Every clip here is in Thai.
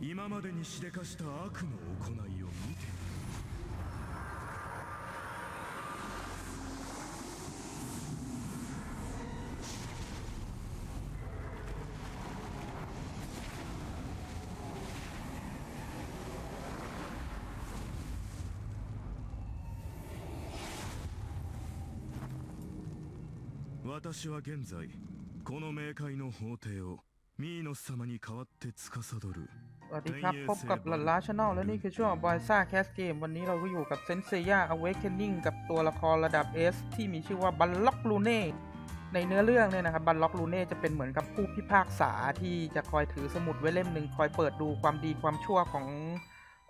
今までにしでかした悪の行いを見て私は現在この冥界の法廷をミーノス様に代わって司る。 สวัสดีครับ พบกับหลันล้าชาแนลและนี่คือช่วงบอยซ่าแคสเกมวันนี้เราก็อยู่กับเซนเซีย Awakening กับตัวละครระดับ S ที่มีชื่อว่าบัลล็อกลูเน่ในเนื้อเรื่องเนี่ยนะครับบัลล็อกลูเน่จะเป็นเหมือนกับผู้พิพากษาที่จะคอยถือสมุดไว้เล่มหนึ่งคอยเปิดดูความดีความชั่วของ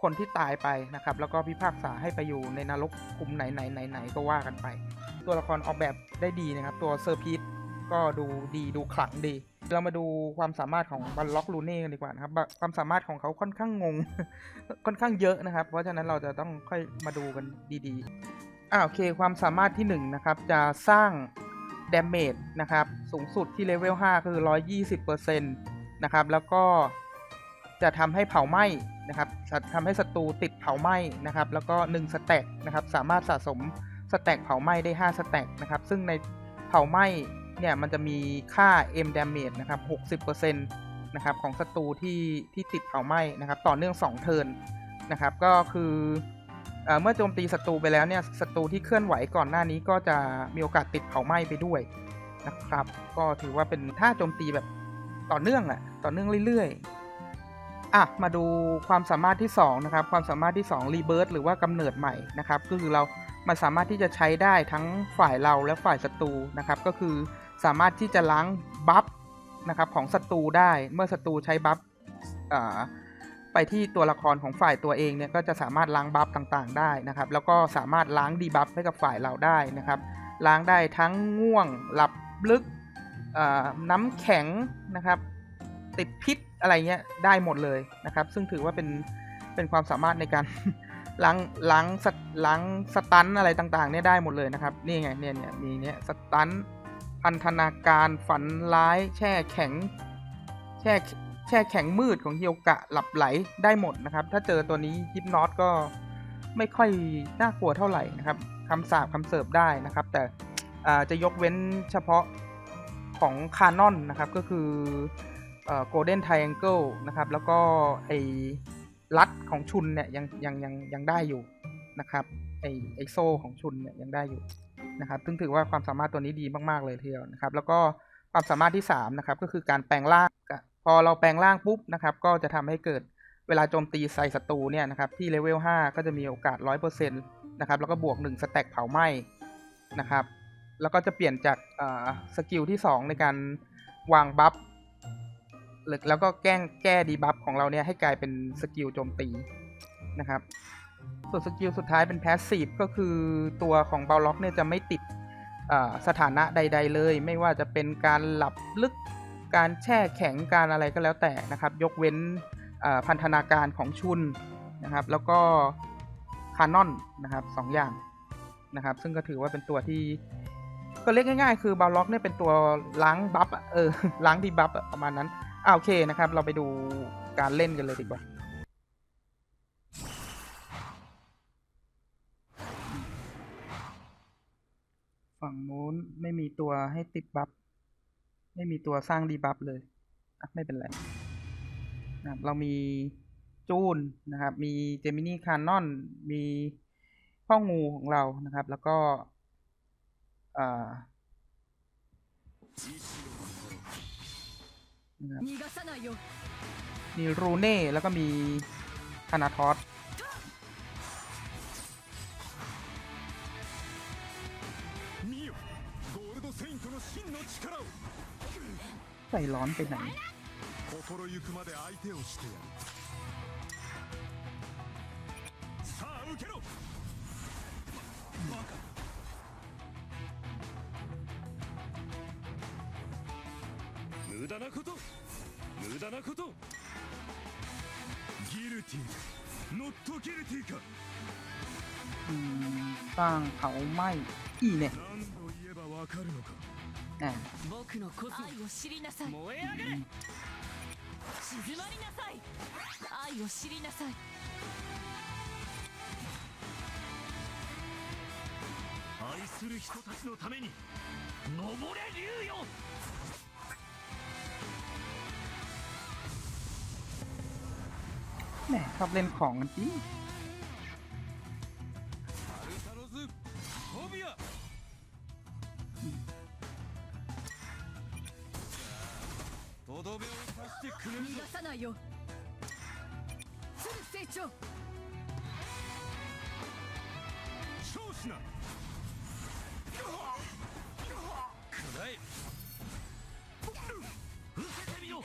คนที่ตายไปนะครับ แล้วก็พิพากษาให้ไปอยู่ในนรกคุมไหนไหนไหนไหนก็ว่ากันไป ตัวละครออกแบบได้ดีนะครับ ตัวเซอร์พีทก็ดูดีดูขลังดี เรามาดูความสามารถของบัลล็อกลูเน่กันดีกว่านะครับ ความสามารถของเขาค่อนข้างงง ค่อนข้างเยอะนะครับ เพราะฉะนั้นเราจะต้องค่อยมาดูกันดีๆอ่าโอเค ความสามารถที่1นนะครับจะสร้าง damage นะครับสูงสุดที่เลเวล5คือ 120%นะครับแล้วก็จะทำให้เผาไหม้นะครับทำให้ศัตรูติดเผาไหม้นะครับแล้วก็1สแต็กนะครับสามารถสะสมสแต็กเผาไหม้ได้5สแต็กนะครับซึ่งในเผาไหม้ เนี่ยมันจะมีค่า M damage นะครับ 60%นะครับของศัตรูที่ที่ติดเผาไหม้นะครับ ต่อเนื่อง 2 เทิร์นนะครับ ก็คือเอเมื่อโจมตีศัตรูไปแล้วเนี่ยศัตรูที่เคลื่อนไหวก่อนหน้านี้ก็จะมีโอกาสติดเผาไหม้ไปด้วยนะครับ ก็ถือว่าเป็นท่าโจมตีแบบต่อเนื่องอะต่อเนื่องเรื่อยๆอะมาดูความสามารถที่2นะครับความสามารถที่2รีเบิร์หรือว่ากำเนิดใหม่นะครับก็คือเรามันสามารถที่จะใช้ได้ทั้งฝ่ายเราและฝ่ายศัตรูนะครับ ก็คือ สามารถที่จะล้างบัฟนะครับของศัตรูได้เมื่อศัตรูใช้บัฟไปที่ตัวละครของฝ่ายตัวเองเนี่ยก็จะสามารถล้างบัฟต่างๆได้นะครับ แล้วก็สามารถล้างดีบัฟให้กับฝ่ายเราได้นะครับ ล้างได้ทั้งง่วงหลับลึกน้ำแข็งนะครับ ติดพิษอะไรเงี้ยได้หมดเลยนะครับ ซึ่งถือว่าเป็นเป็นความสามารถในการล้างล้างสตล้างสตันอะไรต่างๆเนี่ยได้หมดเลยนะครับนี่ไงเนี่ยเนี่ยมีเนี่ยสตัน พันธนาการฝันร้ายแช่แข็ง แช่แช่แข็งมืดของเฮียวกะหลับไหลได้หมดนะครับ ถ้าเจอตัวนี้ยิปนอตก็ไม่ค่อยน่ากลัวเท่าไหร่นะครับคำสาบคำเสิร์ฟได้นะครับ แต่จะยกเว้นเฉพาะของคานอนนะครับก็คือโกลเด้นไทแองเกิลนะครับแล้วก็ไอรัดของชุนเนี่ยยังยังยังยังได้อยู่นะครับไอไอโซ่ของชุนเนี่ยยังได้อยู่ นะครับซึ่งถือว่าความสามารถตัวนี้ดีมากๆเลยทีเดียวนะครับ แล้วก็ความสามารถที่3นะครับก็คือการแปลงร่าง พอเราแปลงร่างปุ๊บนะครับ ก็จะทำให้เกิดเวลาโจมตีใส่ศัตรูเนี่ยนะครับที่เลเวล5ก็จะมีโอกาส 100%นะครับแล้วก็บวก1สแต็กเผาไหม้นะครับ แล้วก็จะเปลี่ยนจากสกิลที่ 2 ในการวางบัฟแล้วก็แก้งแก้ดีบัฟของเราเนี่ยให้กลายเป็นสกิลโจมตีนะครับ ส่วนสกิลสุดท้ายเป็นแพสซีฟก็คือตัวของเบลล็อกเนี่ยจะไม่ติดสถานะใด ๆ เลย ไม่ว่าจะเป็นการหลับลึกการแช่แข็งการอะไรก็แล้วแต่นะครับ ยกเว้นพันธนาการของชุนนะครับ แล้วก็คานอนนะครับสองอย่างนะครับ ซึ่งก็ถือว่าเป็นตัวที่ก็เรียกง่ายๆ คือบาล็อกเนี่ยเป็นตัวล้างบัฟเออล้างดีบัฟประมาณนั้นอ่าโอเคนะครับ เราไปดูการเล่นกันเลยดีกว่า ฝั่งนู้นไม่มีตัวให้ติดบัฟไม่มีตัวสร้างดีบัฟเลยไม่เป็นไรนะครับเรามีจูนนะครับ มีเจมินี่คานนอนมีพ่องูของเรานะครับ แล้วก็อ่ครับมีรูเน่แล้วก็มีธนาทอส ใจร้อนไปไหน 心ゆくまで相手をしてやるさあ受けろバカ無駄なこと無駄なことギルティーノットギルティーか อืมสร้างเผาไหม้อีเนี่ย 何度言えばわかるのか อ่า 僕のコス愛を知りなさい燃え上がれ 静まりなさい愛を知りなさい愛する人たちのために登れ竜よ แหมชอบเล่นของกันจริง ないよ。鶴成長。少子な。くらえ受けてみろ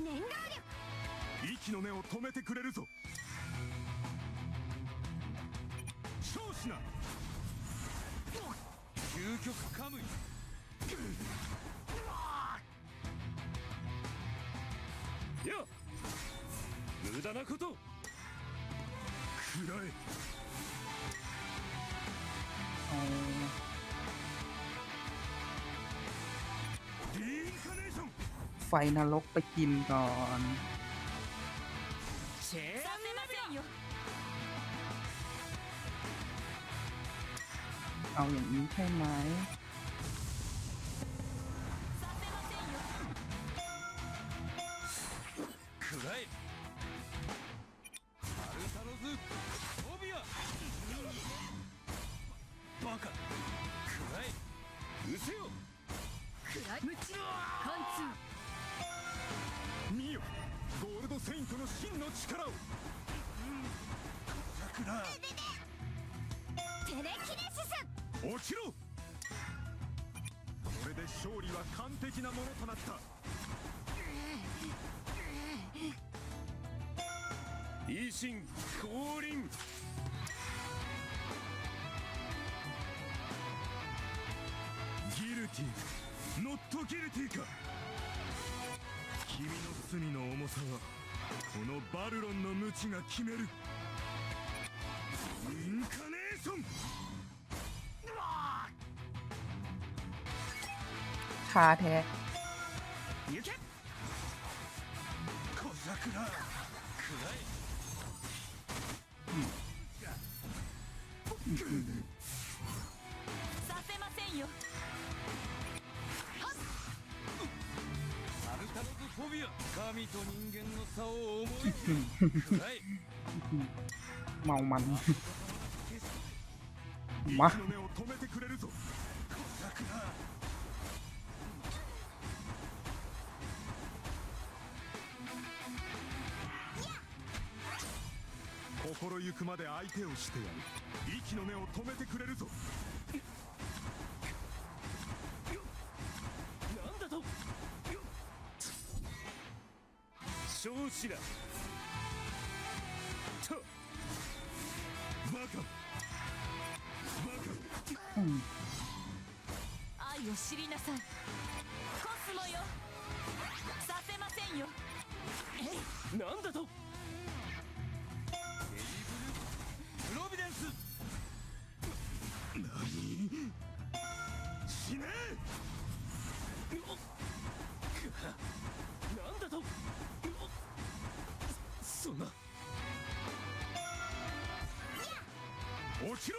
念願息の根を止めてくれるぞ。少子な。究極カムイや無駄なことくらえ เอา リインカネーション ไฟนรกไปกินก่อน させませんよ เอาอย่างนี้ใช่ไหม テレキネシス落ちろ。これで勝利は完璧なものとなった。維新降臨。ギルティノットギルティか。君の罪の重さはこのバルロンの無知が決める。าแท้เมามันมา 心ゆくまで相手をしてやる。息の根を止めてくれるぞ。なんだと。少子だ。と。バカ。バカ。อืม愛を知りなさい。コスモよ。させませんよ。なんだと何死ね。なんだとそんなきろ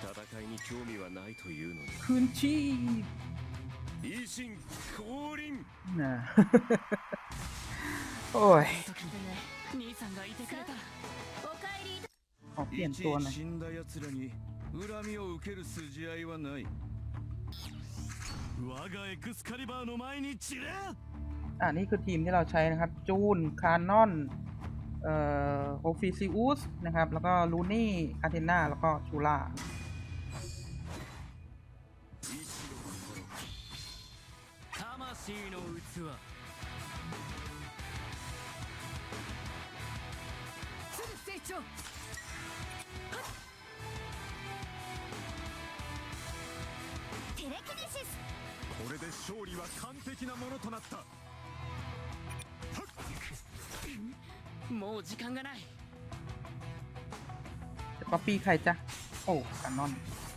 戦いはないとうのー維新降臨 นะ โอ้ย 時兄さんがいてくれたおかえり ขอเปลี่ยนตัวหน่อย 死んだ奴らに恨みを受ける筋合いはない我がエクスカリバーの前に散れ อ่านี่คือทีมที่เราใช้นะครับ จูน คานอน เอ่อโอฟิซิอุส นะครับ แล้วก็ลูนี่ อาเทนา แล้วก็ชูล่า 魂の器。成長。テレキネシス。これで勝利は完璧なものとなった。もう時間がない。ピーたおうカ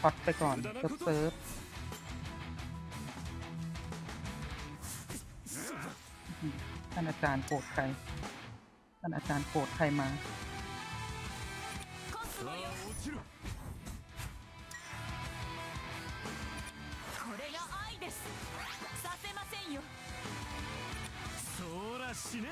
ช็อตไปก่อนเซิร์ฟเซิร์ฟท่านอาจารย์โกรธใคร ท่านอาจารย์โกรธใครมา コスモさよあ落ちろこれが愛ですさせませんよそらしね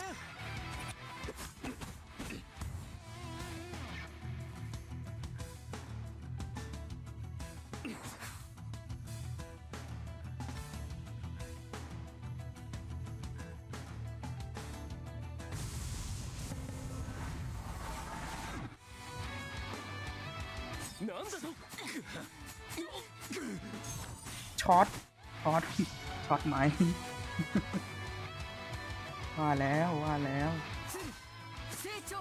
ช็อต ช็อต ช็อตไหม ว่าแล้วว่าแล้ว 成長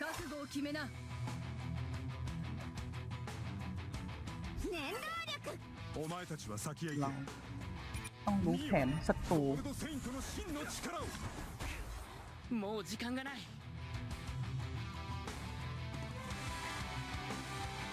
覚悟を決めな念動力お前たちは先へ行 เรา け ต้องรู้แผนศัตรู ゴールドセイントの真の力をもう時間がない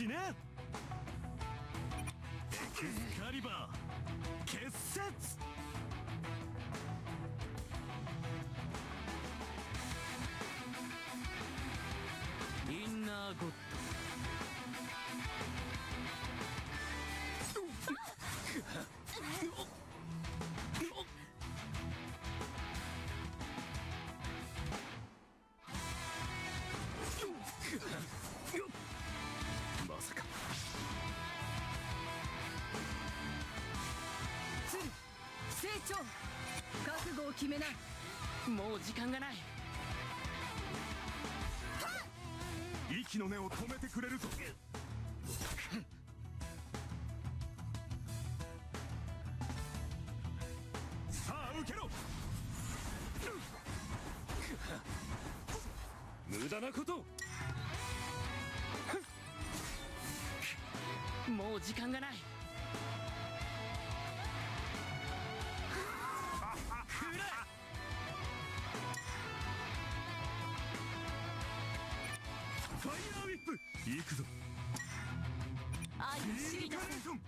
死ね。エクスカリバー結節。インナーゴッド。長覚悟を決めなもう時間がない。息の根を止めてくれるぞァイヤーウィップ行くぞ。愛を知インりなさいカレーション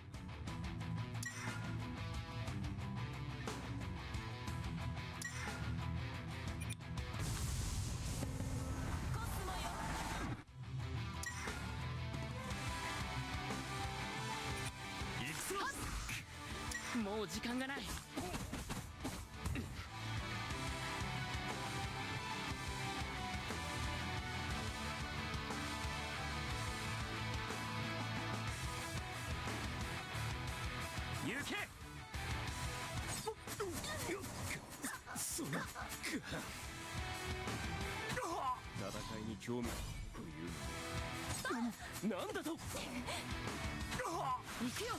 もう時間がない行け。そんな戦いに興味なんだと行くよ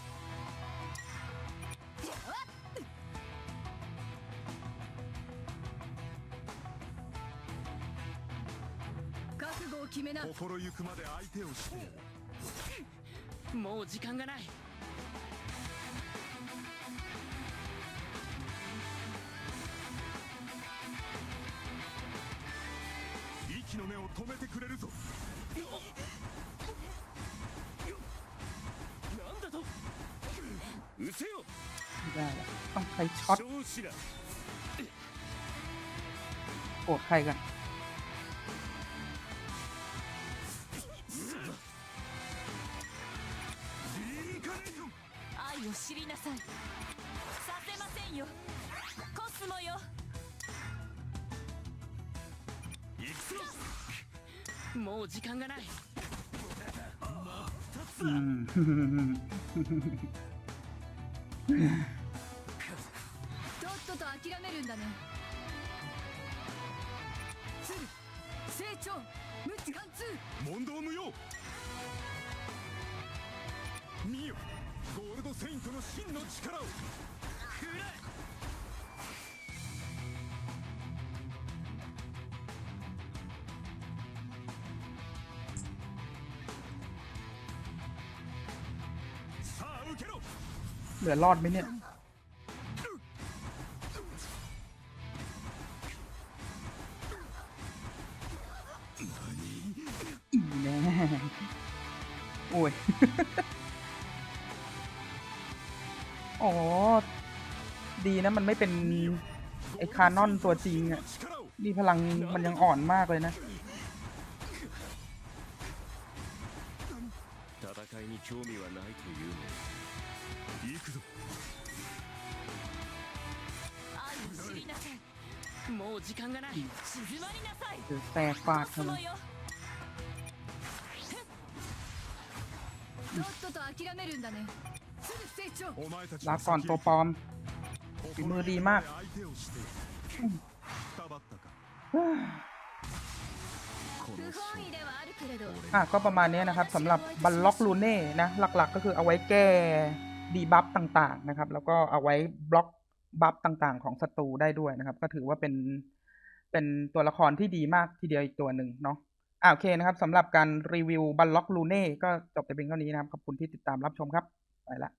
覚悟を決めな。心ゆくまで相手をしてもう時間がない息の根を止めてくれるぞなんだと失せよ ไม่ได้ละต้องใครช็อต 少子ら โกรธใครกัน もう時間がない。とっとと諦めるんだね。鶴成長。無知貫通。問答無用。見よ。ゴールドセイントの真の力を。さ เหลือรอดไหมเนี่ย อีแน่โอ้ย อ๋อ ดีนะมันไม่เป็น ไอ้คานอนตัวจริงอ่ะ 力を นี่พลังมันยังอ่อนมากเลยนะ 戦いに興味はないというの 行くぞ愛を知りなさいもう時間がない静まりなさい เดี๋ยวแตกปาก コス ทำไม モよとっとと諦めるんだね鶴成長お前たち ลาก่อนตัวปลอม ฝีมือดีมาก 相手をしてくたばったかこ不の本意ではあるけれど อ่ะก็ประมาณนี้นะครับสำหรับบัลล็อกลูเน่นะ หลักๆ ก็คือเอาไว้แก้ ดีบัฟต่างๆนะครับ แล้วก็เอาไว้บล็อกบัฟต่างๆ ของศัตรูได้ด้วยนะครับ ก็ถือว่าเป็นเป็นตัวละครที่ดีมากทีเดียวอีกตัวหนึ่งเนาะอ่าโอเคนะครับสำหรับการรีวิวบัลล็อกลูเน่ก็จบแต่เพียงเท่านี้นะครับ ขอบคุณที่ติดตามรับชมครับ ไปละ